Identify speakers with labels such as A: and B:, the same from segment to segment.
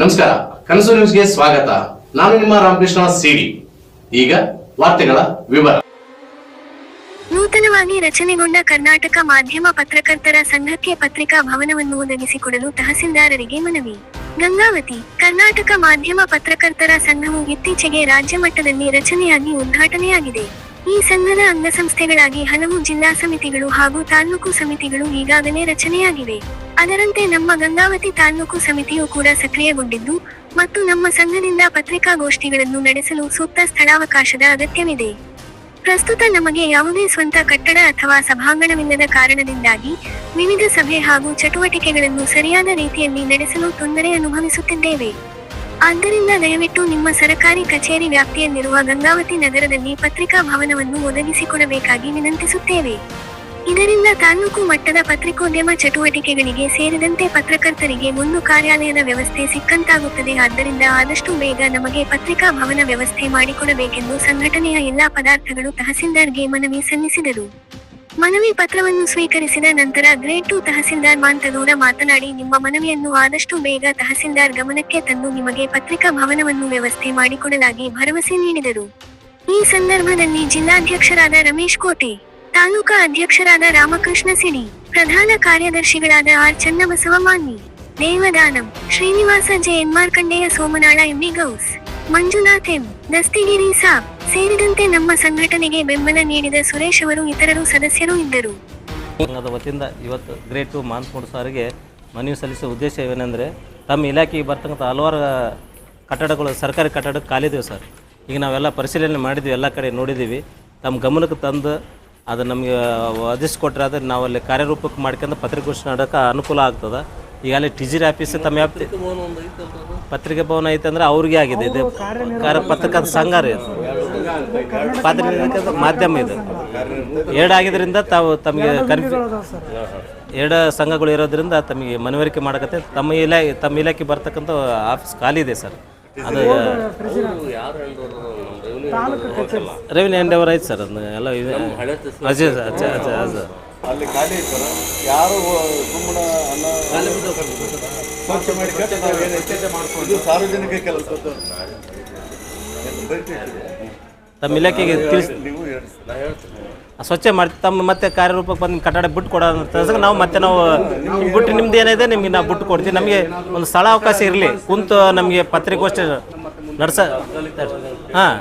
A: ನಮಸ್ಕಾರ, ಕನಸು ನ್ಯೂಸ್ಗೆ ಸ್ವಾಗತ. ನಾನು ನಿಮ್ಮ ರಾಮಕೃಷ್ಣ ಸಿಡಿ. ಈಗ ವಾರ್ತೆಗಳ ವಿವರ.
B: ನೂತನವಾಗಿ ರಚನೆಗೊಂಡ ಕರ್ನಾಟಕ ಮಾಧ್ಯಮ ಪತ್ರಕರ್ತರ ಸಂಘಕ್ಕೆ ಪತ್ರಿಕಾ ಭವನವನ್ನು ಒದಗಿಸಿಕೊಡಲು ತಹಸೀಲ್ದಾರರಿಗೆ ಮನವಿ. ಗಂಗಾವತಿ, ಕರ್ನಾಟಕ ಮಾಧ್ಯಮ ಪತ್ರಕರ್ತರ ಸಂಘವು ಇತ್ತೀಚೆಗೆ ರಾಜ್ಯ ಮಟ್ಟದಲ್ಲಿ ರಚನೆಯಾಗಿ ಉದ್ಘಾಟನೆಯಾಗಿದೆ. ಈ ಸಂಘದ ಅಂಗಸಂಸ್ಥೆಗಳಾಗಿ ಹಲವು ಜಿಲ್ಲಾ ಸಮಿತಿಗಳು ಹಾಗೂ ತಾಲೂಕು ಸಮಿತಿಗಳು ಈಗಾಗಲೇ ರಚನೆಯಾಗಿವೆ. ಅದರಂತೆ ನಮ್ಮ ಗಂಗಾವತಿ ತಾಲ್ಲೂಕು ಸಮಿತಿಯು ಕೂಡ ಸಕ್ರಿಯಗೊಂಡಿದ್ದು ಮತ್ತು ನಮ್ಮ ಸಂಘದಿಂದ ಪತ್ರಿಕಾಗೋಷ್ಠಿಗಳನ್ನು ನಡೆಸಲು ಸೂಕ್ತ ಸ್ಥಳಾವಕಾಶದ ಅಗತ್ಯವಿದೆ. ಪ್ರಸ್ತುತ ನಮಗೆ ಯಾವುದೇ ಸ್ವಂತ ಕಟ್ಟಡ ಅಥವಾ ಸಭಾಂಗಣವಿಲ್ಲದ ಕಾರಣದಿಂದಾಗಿ ವಿವಿಧ ಸಭೆ ಹಾಗೂ ಚಟುವಟಿಕೆಗಳನ್ನು ಸರಿಯಾದ ರೀತಿಯಲ್ಲಿ ನಡೆಸಲು ತೊಂದರೆ ಅನುಭವಿಸುತ್ತಿದ್ದೇವೆ. ಆದ್ದರಿಂದ ದಯವಿಟ್ಟು ನಿಮ್ಮ ಸರಕಾರಿ ಕಚೇರಿ ವ್ಯಾಪ್ತಿಯಲ್ಲಿರುವ ಗಂಗಾವತಿ ನಗರದಲ್ಲಿ ಪತ್ರಿಕಾ ಭವನವನ್ನು ಒದಗಿಸಿಕೊಡಬೇಕಾಗಿ ವಿನಂತಿಸುತ್ತೇವೆ. ಇದರಿಂದ ತಾಲೂಕು ಮಟ್ಟದ ಪತ್ರಿಕೋದ್ಯಮ ಚಟುವಟಿಕೆಗಳಿಗೆ ಸೇರಿದಂತೆ ಪತ್ರಕರ್ತರಿಗೆ ಒಂದು ಕಾರ್ಯಾಲಯದ ವ್ಯವಸ್ಥೆ ಸಿಕ್ಕಂತಾಗುತ್ತದೆ. ಆದ್ದರಿಂದ ಆದಷ್ಟು ಬೇಗ ನಮಗೆ ಪತ್ರಿಕಾ ಭವನ ವ್ಯವಸ್ಥೆ ಮಾಡಿಕೊಡಬೇಕೆಂದು ಸಂಘಟನೆಯ ಎಲ್ಲಾ ಪದಾರ್ಥಗಳು ತಹಸೀಲ್ದಾರ್ಗೆ ಮನವಿ ಸಲ್ಲಿಸಿದರು. ಮನವಿ ಪತ್ರವನ್ನು ಸ್ವೀಕರಿಸಿದ ನಂತರ ಗ್ರೇಡ್ ಟು ತಹಸೀಲ್ದಾರ್ ಮಾಂತಗೌಡ ಮಾತನಾಡಿ, ನಿಮ್ಮ ಮನವಿಯನ್ನು ಆದಷ್ಟು ಬೇಗ ತಹಸೀಲ್ದಾರ್ ಗಮನಕ್ಕೆ ತಂದು ನಿಮಗೆ ಪತ್ರಿಕಾ ಭವನವನ್ನು ವ್ಯವಸ್ಥೆ ಮಾಡಿಕೊಡಲಾಗಿ ಭರವಸೆ ನೀಡಿದರು. ಈ ಸಂದರ್ಭದಲ್ಲಿ ಜಿಲ್ಲಾಧ್ಯಕ್ಷರಾದ ರಮೇಶ್ ಕೋಟೆ ತಾಲೂಕಾ ಅಧ್ಯಕ್ಷರಾದ ರಾಮಕೃಷ್ಣ ಸಿಡಿ ಪ್ರಧಾನ ಕಾರ್ಯದರ್ಶಿಗಳಾದ R Channabasava Manvi Devadanam, Srinivasa J N Markandeya Somanal M B Ghouse, Manjunath M Dastagiri Sab ಸೇರಿದಂತೆ ನಮ್ಮ ಸಂಘಟನೆಗೆ ಬೆಂಬಲ ನೀಡಿದ ಸುರೇಶ್ ಅವರು ಇತರರು ಸದಸ್ಯರು ಇದ್ದರು.
C: ವತಿಯಿಂದ ಇವತ್ತು ಗ್ರೇಟ್ ಟು ಸಾರಿಗೆ ಮನವಿ ಸಲ್ಲಿಸುವ ಉದ್ದೇಶ ಏನೆಂದರೆ, ತಮ್ಮ ಇಲಾಖೆಗೆ ಬರ್ತಕ್ಕಂಥ ಹಲವಾರು ಕಟ್ಟಡಗಳು, ಸರ್ಕಾರಿ ಕಟ್ಟಡ ಕಾಲಿದ್ದೇವೆ ಸರ್. ಈಗ ನಾವೆಲ್ಲ ಪರಿಶೀಲನೆ ಮಾಡಿದ್ವಿ, ಎಲ್ಲ ಕಡೆ ನೋಡಿದ್ದೀವಿ. ತಮ್ಮ ಗಮನಕ್ಕೆ ತಂದು ಅದು ನಮಗೆ ಒದಗಿಸ್ಕೊಟ್ರೆ ಅದು ನಾವು ಅಲ್ಲಿ ಕಾರ್ಯರೂಪಕ್ಕೆ ಮಾಡ್ಕೊಂಡು ಪತ್ರಿಕೋಷ್ಠಿ ಮಾಡೋಕೆ ಅನುಕೂಲ ಆಗ್ತದೆ. ಈಗ ಅಲ್ಲಿ ಟಿಜಿರಿ ಆಫೀಸ್ ತಮ್ಮ ವ್ಯಾಪ್ತಿ ಪತ್ರಿಕೆ ಭವನ ಐತೆ ಅಂದ್ರೆ ಅವ್ರಿಗೆ ಆಗಿದೆ. ಇದು ಕಾರ್ಯ ಪತ್ರಿಕಾ ಸಂಘ ರೀ. ಪತ್ರಿಕೆ ಮಾಧ್ಯಮ ಇದು. ಎರಡು ಆಗಿದ್ರಿಂದ ತಾವು ತಮಗೆ ಕನ್ಫ್ಯೂ ಎರಡು ಸಂಘಗಳು ಇರೋದ್ರಿಂದ ತಮಗೆ ಮನವರಿಕೆ ಮಾಡಕತ್ತೆ. ತಮ್ಮ ಇಲಾಖೆ ತಮ್ಮ ಇಲಾಖೆ ಬರ್ತಕ್ಕಂಥ ಆಫೀಸ್ ಖಾಲಿ ಇದೆ ಸರ್. ಅದು ರೆವಿನ್ಯೂ ಹ್ಯಾಂಡ್ ಓವರ್ ಐತೆ ಸರ್ ಅದನ್ನ ಎಲ್ಲ ಇದೆ. ಸರ್, ಅಜಯ್ ಅಜಯ್ ಅಜಯ್
D: ಅಲ್ಲಿ ಖಾಲಿ ಇರ್ತಾರ ಯಾರು ಸುಮ್ಮನೆ ಅನ್ನ ಸ್ವಚ್ಛ ಮಾಡಿ ಕಟ್ಟಿ ನಾವೇನೈತೆ ಇದು ಸಾರ್ವಜನಿಕ ಕೆಲಸ.
C: ತಮ್ಮ ಇಲಾಖೆಗೆ ತಿಳಿಸಿ
D: ನೀವು ಹೇಳಿ
C: ಸ್ವಚ್ಛ ಮಾಡಿ ತಮ್ಮ ಮತ್ತೆ ಕಾರ್ಯರೂಪಕ್ಕೆ ಬಂದು ನಿಮ್ಮ ಕಟ್ಟಡ ಬಿಟ್ಟು ಕೊಡೋ ಅಂತ ನಾವು ಮತ್ತೆ ನಾವು ಬಿಟ್ಟು ನಿಮ್ದು ಏನಿದೆ ನಿಮಗೆ ನಾವು ಬಿಟ್ಟು ಕೊಡ್ತೀವಿ. ನಮಗೆ ಒಂದು ಸ್ಥಳ ಅವಕಾಶ ಇರಲಿ. ಕುಂತು ನಮಗೆ ಪತ್ರಿಕೋಷ್ಠಿ ನಡೆಸ ಹಾಂ.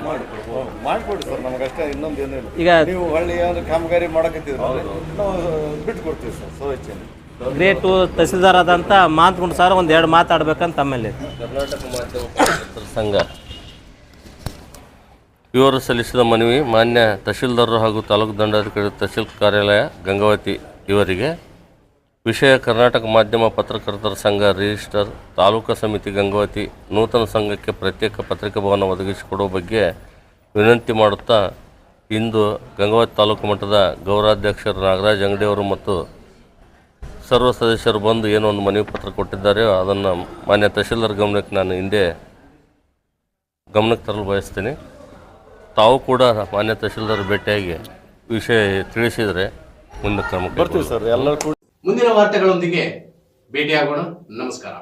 D: ಮಾಡ್ಕೊಡಿ ಸರ್ ನಮಗಷ್ಟೇ ಇನ್ನೊಂದು ಏನೂ ಇಲ್ಲ
C: ಈಗ
D: ನೀವು ಹಳ್ಳಿ ಏನಾದ್ರು ಕಾಮಗಾರಿ ಮಾಡಕತ್ತಿದ್ರೆ ನಾವು ಬಿಟ್ಟು ಕೊಡ್ತೀವಿ ಸರ್ ಸ್ವಚ್ಛನೆ
C: ಗ್ರೇಟು ತಹಸೀಲ್ದಾರ್ ಆದಂತ ಮಾತುಕೊಂಡು ಸರ್ ಒಂದು ಎರಡು ಮಾತಾಡ್ಬೇಕಂತ ತಮ್ಮಲ್ಲಿ.
E: ಕರ್ನಾಟಕ ಮಾಧ್ಯಮ ಸಂಘ ಇವರು ಸಲ್ಲಿಸಿದ ಮನವಿ ಮಾನ್ಯ ತಹಶೀಲ್ದಾರರು ಹಾಗೂ ತಾಲೂಕು ದಂಡಾಧಿಕಾರಿ ತಹಶೀಲ್ ಕಾರ್ಯಾಲಯ ಗಂಗಾವತಿ ಇವರಿಗೆ. ವಿಷಯ ಕರ್ನಾಟಕ ಮಾಧ್ಯಮ ಪತ್ರಕರ್ತರ ಸಂಘ ರಿಜಿಸ್ಟರ್ ತಾಲೂಕಾ ಸಮಿತಿ ಗಂಗಾವತಿ ನೂತನ ಸಂಘಕ್ಕೆ ಪ್ರತ್ಯೇಕ ಪತ್ರಿಕಾ ಭವನ ಒದಗಿಸಿಕೊಡುವ ಬಗ್ಗೆ ವಿನಂತಿ ಮಾಡುತ್ತಾ ಇಂದು ಗಂಗಾವತಿ ತಾಲೂಕು ಮಟ್ಟದ ಗೌರಾಧ್ಯಕ್ಷರು ನಾಗರಾಜ್ ಅಂಗಡಿಯವರು ಮತ್ತು ಸರ್ವ ಸದಸ್ಯರು ಬಂದು ಏನೋ ಒಂದು ಮನವಿ ಪತ್ರ ಕೊಟ್ಟಿದ್ದಾರೆ. ಅದನ್ನು ಮಾನ್ಯ ತಹಶೀಲ್ದಾರ್ ಗಮನಕ್ಕೆ ನಾನು ಹಿಂದೆ ಗಮನಕ್ಕೆ ತರಲು ಬಯಸ್ತೀನಿ. ತಾವು ಕೂಡ ಮಾನ್ಯ ತಹಶೀಲ್ದಾರ್ ಭೇಟಿಯಾಗಿ ವಿಷಯ ತಿಳಿಸಿದರೆ ಮುಂದೆ ಕ್ರಮ
D: ಬರ್ತೀವಿ ಸರ್ ಎಲ್ಲರೂ
A: ಮುಂದಿನ ವಾರ್ತೆಗಳೊಂದಿಗೆ ಭೇಟಿಯಾಗೋಣ. ನಮಸ್ಕಾರ.